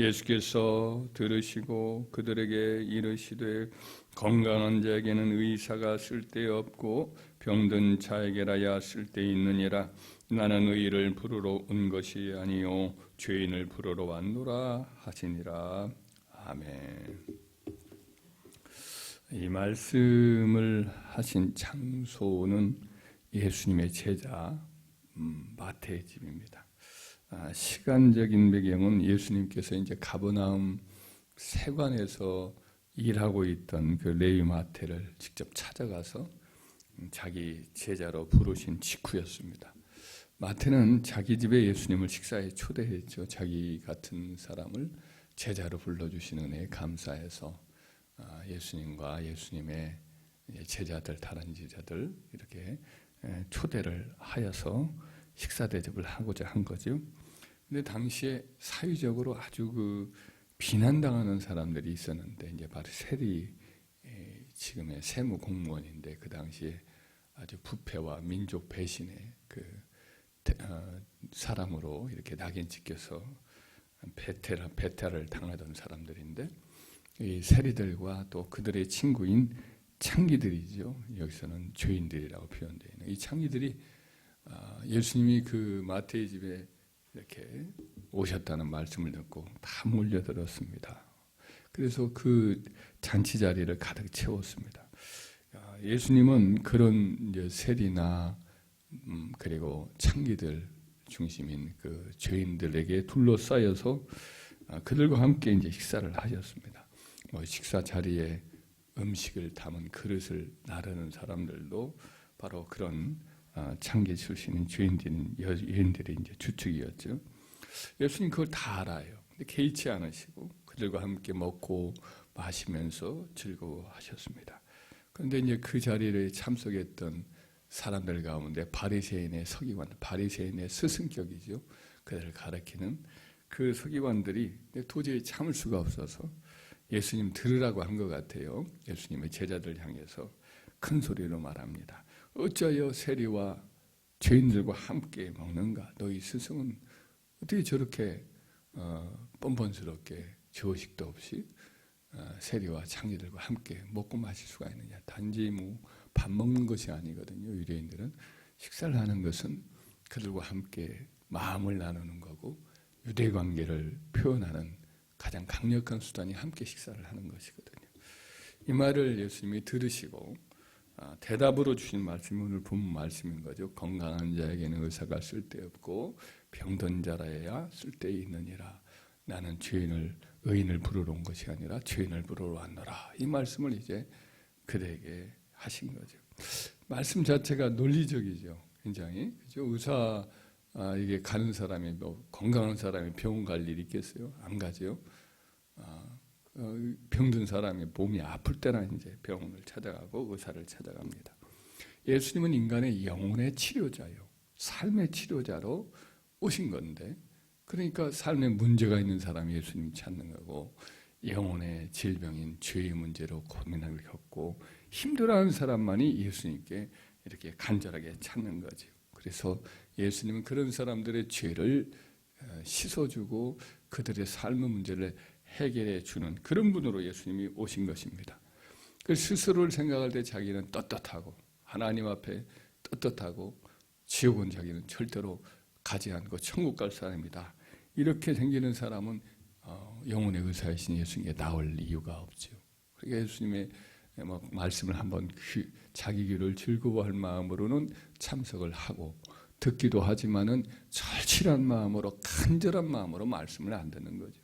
예수께서 들으시고 그들에게 이르시되 건강한 자에게는 의사가 쓸데없고 병든 자에게라야 쓸데있느니라 나는 의를 부르러 온 것이 아니요 죄인을 부르러 왔노라 하시니라 아멘. 이 말씀을 하신 장소는 예수님의 제자 음, 마태의 집입니다. 아, 시간적인 배경은 예수님께서 이제 가버나움 세관에서 일하고 있던 그 레위 마태를 직접 찾아가서 자기 제자로 부르신 직후였습니다. 마태는 자기 집에 예수님을 식사에 초대했죠. 자기 같은 사람을 제자로 불러주시는 은혜에 감사해서 아, 예수님과 예수님의 제자들, 다른 제자들 이렇게 초대를 하여서 식사 대접을 하고자 한 거죠. 근데 당시에 사회적으로 아주 그 비난당하는 사람들이 있었는데 이제 바로 세리 지금의 세무 공무원인데 그 당시에 아주 부패와 민족 배신의 그 어, 사람으로 이렇게 낙인 찍혀서 배태라 배탈을 당하던 사람들인데 이 세리들과 또 그들의 친구인 창기들이죠. 여기서는 죄인들이라고 표현되어 있는 이 창기들이 아, 예수님이 그 마태의 집에 이렇게 오셨다는 말씀을 듣고 다 몰려들었습니다. 그래서 그 잔치 자리를 가득 채웠습니다. 아, 예수님은 그런 세리나 음, 그리고 창기들 중심인 그 죄인들에게 둘러싸여서 아, 그들과 함께 이제 식사를 하셨습니다. 뭐 식사 자리에 음식을 담은 그릇을 나르는 사람들도 바로 그런 아, 창기 출신인 죄인들인 여인들의 이제 주축이었죠. 예수님 그걸 다 알아요. 근데 개의치 않으시고 그들과 함께 먹고 마시면서 즐거워하셨습니다. 그런데 이제 그 자리를 참석했던 사람들 가운데 바리새인의 서기관, 바리새인의 스승격이죠. 그들을 가리키는 그 서기관들이 도저히 참을 수가 없어서 예수님 들으라고 한 것 같아요. 예수님의 제자들 향해서 큰 소리로 말합니다. 어찌하여 세리와 죄인들과 함께 먹는가? 너희 스승은 어떻게 저렇게 어, 뻔뻔스럽게 저식도 없이 어, 세리와 창리들과 함께 먹고 마실 수가 있느냐? 단지 뭐 밥 먹는 것이 아니거든요. 유대인들은 식사를 하는 것은 그들과 함께 마음을 나누는 거고 유대 관계를 표현하는 가장 강력한 수단이 함께 식사를 하는 것이거든요. 이 말을 예수님이 들으시고 아, 대답으로 주신 말씀이 오늘 본 말씀인 거죠. 건강한 자에게는 의사가 쓸데없고 병든 자라야 쓸데있느니라. 나는 죄인을 의인을 부르러 온 것이 아니라 죄인을 부르러 왔노라. 이 말씀을 이제 그에게 하신 거죠. 말씀 자체가 논리적이죠. 굉장히 그죠? 의사 아, 이게 가는 사람이 뭐 건강한 사람이 병원 갈 일이 있겠어요? 안 가죠. 아, 어, 병든 사람이 몸이 아플 때나 이제 병원을 찾아가고 의사를 찾아갑니다. 예수님은 인간의 영혼의 치료자요. 삶의 치료자로 오신 건데, 그러니까 삶에 문제가 있는 사람이 예수님 찾는 거고, 영혼의 질병인 죄의 문제로 고민을 겪고 힘들어하는 사람만이 예수님께 이렇게 간절하게 찾는 거죠. 그래서 예수님은 그런 사람들의 죄를 어, 씻어주고 그들의 삶의 문제를 해결해 주는 그런 분으로 예수님이 오신 것입니다. 그 스스로를 생각할 때 자기는 떳떳하고 하나님 앞에 떳떳하고 지옥은 자기는 절대로 가지 않고 천국 갈 사람이다. 이렇게 생기는 사람은 어, 영혼의 의사이신 예수님께 나올 이유가 없죠. 그러니까 예수님의 뭐 말씀을 한번 자기 귀를 즐거워할 마음으로는 참석을 하고 듣기도 하지만은 절실한 마음으로 간절한 마음으로 말씀을 안 듣는 거죠.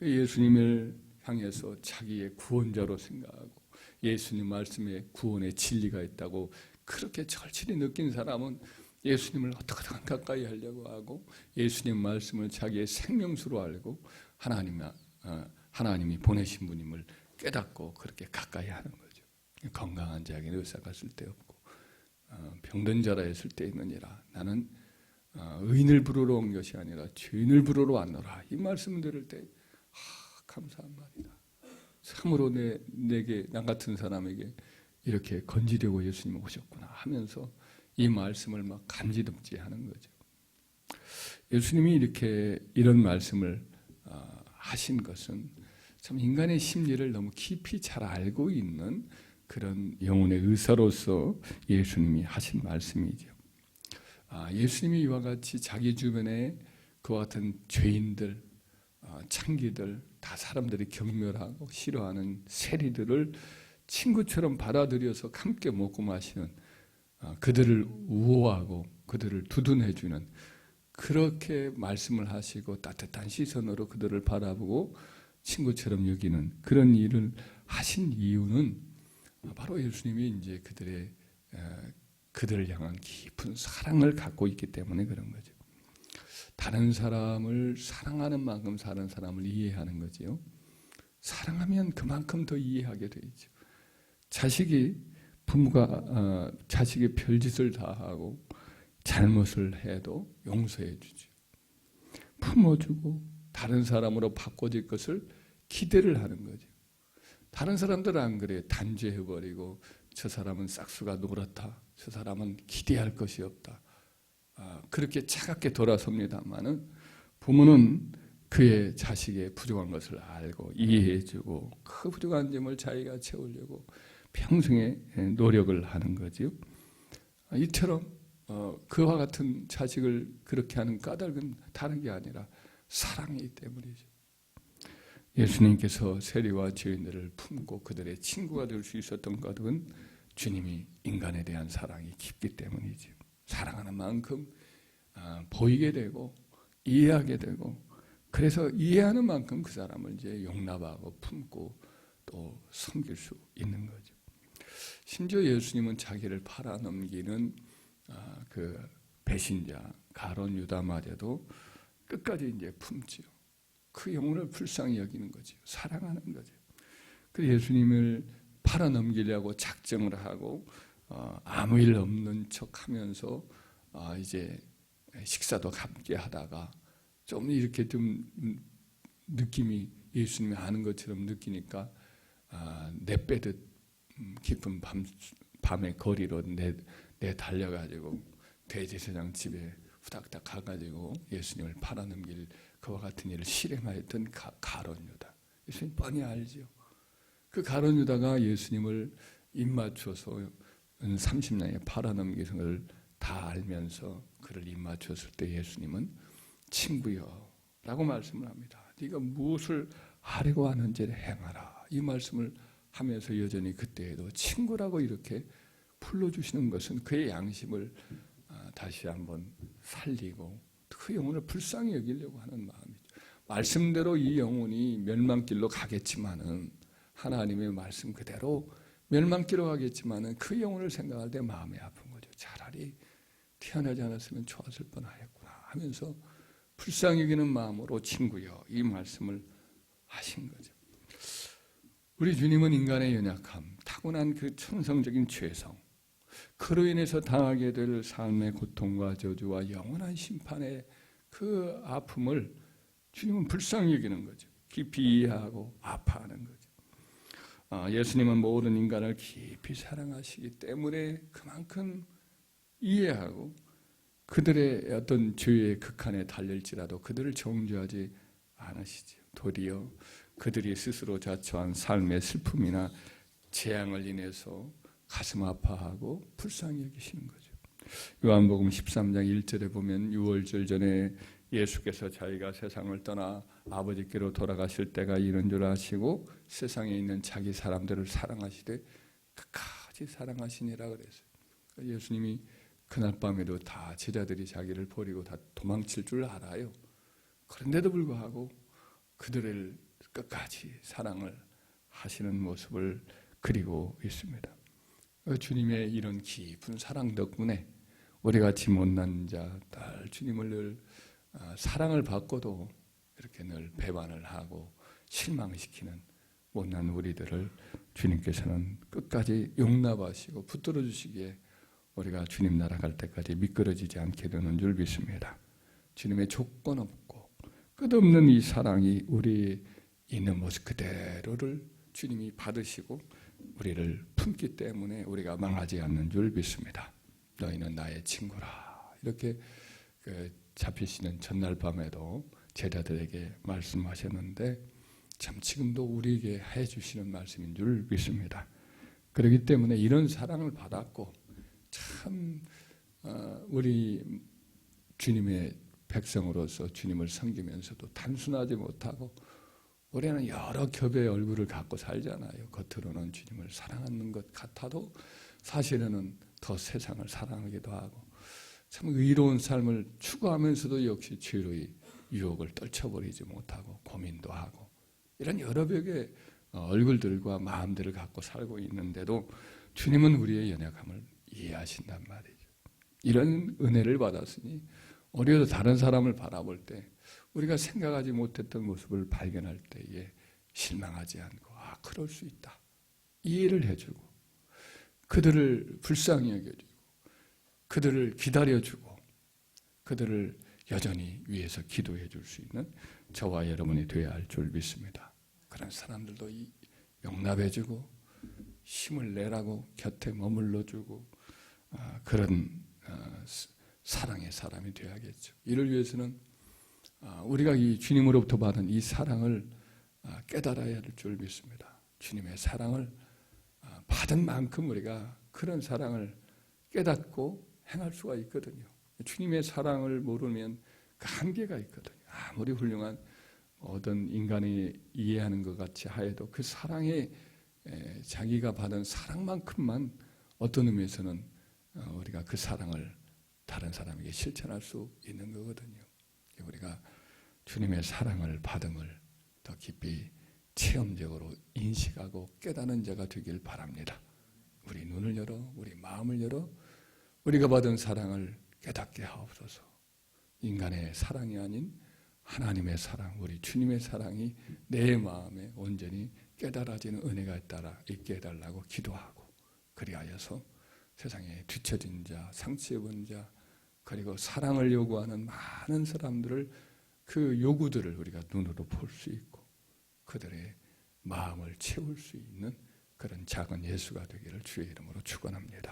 그 예수님을 향해서 자기의 구원자로 생각하고 예수님 말씀에 구원의 진리가 있다고 그렇게 절실히 느낀 사람은 예수님을 어떻게든 가까이 하려고 하고 예수님 말씀을 자기의 생명수로 알고 하나님 어, 하나님이 보내신 분임을 깨닫고 그렇게 가까이 하는 거죠. 건강한 자에게는 의사가 쓸데없고 어, 병든 자라에 쓸데있느니라. 나는 어, 의인을 부르러 온 것이 아니라 죄인을 부르러 왔노라. 이 말씀을 들을 때 감사한 말이다. 참으로 내, 내게, 나 같은 사람에게 이렇게 건지려고 예수님 오셨구나 하면서 이 말씀을 막 간지럽지 하는 거죠. 예수님이 이렇게 이런 말씀을 아, 하신 것은 참 인간의 심리를 너무 깊이 잘 알고 있는 그런 영혼의 의사로서 예수님이 하신 말씀이죠. 아, 예수님이 이와 같이 자기 주변에 그와 같은 죄인들, 아, 창기들, 다 사람들이 경멸하고 싫어하는 세리들을 친구처럼 받아들여서 함께 먹고 마시는 아, 그들을 우호하고 그들을 두둔해주는 그렇게 말씀을 하시고 따뜻한 시선으로 그들을 바라보고 친구처럼 여기는 그런 일을 하신 이유는 바로 예수님이 이제 그들의 그들을 향한 깊은 사랑을 갖고 있기 때문에 그런 거죠. 다른 사람을 사랑하는 만큼 다른 사람을 이해하는 거지요. 사랑하면 그만큼 더 이해하게 되죠. 자식이 부모가 어, 자식이 별짓을 다 하고 잘못을 해도 용서해 주죠. 품어주고 다른 사람으로 바꿔질 것을 기대를 하는 거죠. 다른 사람들은 안 그래요. 단죄해버리고 저 사람은 싹수가 노랗다. 저 사람은 기대할 것이 없다. 아, 그렇게 차갑게 돌아섭니다만은 부모는 그의 자식의 부족한 것을 알고 이해해주고 그 부족한 점을 자기가 채우려고 평생에 노력을 하는 거지요. 아, 이처럼 어, 그와 같은 자식을 그렇게 하는 까닭은 다른 게 아니라 사랑이기 때문이죠. 예수님께서 세리와 죄인들을 품고 그들의 친구가 될 수 있었던 것은 주님이 인간에 대한 사랑이 깊기 때문이죠. 사랑하는 만큼 아, 보이게 되고 이해하게 되고 그래서 이해하는 만큼 그 사람을 이제 용납하고 품고 또 섬길 수 있는 거죠. 심지어 예수님은 자기를 팔아넘기는 아, 그 배신자 가론 유다마저도 끝까지 이제 품지요. 그 영혼을 불쌍히 여기는 거죠. 사랑하는 거죠. 그 예수님을 팔아넘기려고 작정을 하고 어, 아무 일 없는 척하면서 어, 이제 식사도 함께 하다가 좀 이렇게 좀 느낌이 예수님이 아는 것처럼 느끼니까 아, 내 빼듯 음, 깊은 밤, 밤의 거리로 내, 내 달려가지고 대제사장 집에 후닥닥 가가지고 예수님을 팔아넘길 그와 같은 일을 실행하였던 가, 가론 유다. 예수님 뻔히 알죠. 그 가론 유다가 예수님을 입맞춰서 30년에 팔아넘기는 걸다 알면서 그를 입맞췄을 때 예수님은 친구여 라고 말씀을 합니다. 네가 무엇을 하려고 하는지를 행하라. 이 말씀을 하면서 여전히 그때에도 친구라고 이렇게 불러주시는 것은 그의 양심을 아, 다시 한번 살리고 그 영혼을 불쌍히 여기려고 하는 마음이죠. 말씀대로 이 영혼이 멸망길로 가겠지만은 하나님의 말씀 그대로 멸망길로 가겠지만은 그 영혼을 생각할 때 마음이 아픈 거죠. 차라리 태어나지 않았으면 좋았을 뻔하였구나 하면서 불쌍히 여기는 마음으로 친구여 이 말씀을 하신 거죠. 우리 주님은 인간의 연약함, 타고난 그 천성적인 죄성, 그로 인해서 당하게 될 삶의 고통과 저주와 영원한 심판의 그 아픔을 주님은 불쌍히 여기는 거죠. 깊이 이해하고 아파하는 거죠. 아, 예수님은 모든 인간을 깊이 사랑하시기 때문에 그만큼 이해하고 그들의 어떤 죄의 극한에 달릴지라도 그들을 정죄하지 않으시죠. 도리어 그들이 스스로 자초한 삶의 슬픔이나 재앙을 인해서 가슴 아파하고 불쌍히 여기시는 거죠. 요한복음 13장 1절에 보면 6월절 전에 예수께서 자기가 세상을 떠나 아버지께로 돌아가실 때가 이런 줄 아시고 세상에 있는 자기 사람들을 사랑하시되 끝까지 사랑하시니라 그랬어요. 예수님이 그날 밤에도 다 제자들이 자기를 버리고 다 도망칠 줄 알아요. 그런데도 불구하고 그들을 끝까지 사랑을 하시는 모습을 그리고 있습니다. 어, 주님의 이런 깊은 사랑 덕분에 우리 같이 못난 자, 딸 주님을 늘 어, 사랑을 받고도 이렇게 늘 배반을 하고 실망시키는 못난 우리들을 주님께서는 끝까지 용납하시고 붙들어 주시기에 우리가 주님 나라 갈 때까지 미끄러지지 않게 되는 줄 믿습니다. 주님의 조건 없고 끝없는 이 사랑이 우리 있는 모습 그대로를 주님이 받으시고 우리를 품기 때문에 우리가 망하지 않는 줄 믿습니다. 너희는 나의 친구라. 이렇게 그 잡히시는 전날 밤에도 제자들에게 말씀하셨는데 참 지금도 우리에게 해 주시는 말씀인 줄 믿습니다. 그렇기 때문에 이런 사랑을 받았고 참 어, 우리 주님의 백성으로서 주님을 섬기면서도 단순하지 못하고 우리는 여러 겹의 얼굴을 갖고 살잖아요. 겉으로는 주님을 사랑하는 것 같아도 사실은 더 세상을 사랑하기도 하고 참 의로운 삶을 추구하면서도 역시 죄의 유혹을 떨쳐버리지 못하고 고민도 하고 이런 여러 벽의 어, 얼굴들과 마음들을 갖고 살고 있는데도 주님은 우리의 연약함을 이해하신단 말이죠. 이런 은혜를 받았으니 우리도 다른 사람을 바라볼 때 우리가 생각하지 못했던 모습을 발견할 때에 실망하지 않고 아 그럴 수 있다 이해를 해주고 그들을 불쌍히 여겨주고 그들을 기다려주고 그들을 여전히 위해서 기도해 줄 수 있는 저와 여러분이 되어야 할 줄 믿습니다. 그런 사람들도 이 용납해 주고 힘을 내라고 곁에 머물러 주고 아, 그런 어, 스- 사랑의 사람이 되어야겠죠. 이를 위해서는 아, 우리가 이 주님으로부터 받은 이 사랑을 아, 깨달아야 할 줄 믿습니다. 주님의 사랑을 아, 받은 만큼 우리가 그런 사랑을 깨닫고 행할 수가 있거든요. 주님의 사랑을 모르면 그 한계가 있거든요. 아무리 훌륭한 어떤 인간이 이해하는 것 같이 하여도 그 사랑에 에, 자기가 받은 사랑만큼만 어떤 의미에서는 어, 우리가 그 사랑을 다른 사람에게 실천할 수 있는 거거든요. 우리가 주님의 사랑을 받음을 더 깊이 체험적으로 인식하고 깨닫는 자가 되길 바랍니다. 우리 눈을 열어, 우리 마음을 열어, 우리가 받은 사랑을 깨닫게 하옵소서. 인간의 사랑이 아닌 하나님의 사랑, 우리 주님의 사랑이 내 마음에 온전히 깨달아지는 은혜가 따라 있게 해달라고 기도하고 그리하여서 세상에 뒤처진 자, 상처입은 자, 그리고 사랑을 요구하는 많은 사람들을 그 요구들을 우리가 눈으로 볼 수 있고 그들의 마음을 채울 수 있는 그런 작은 예수가 되기를 주의 이름으로 축원합니다.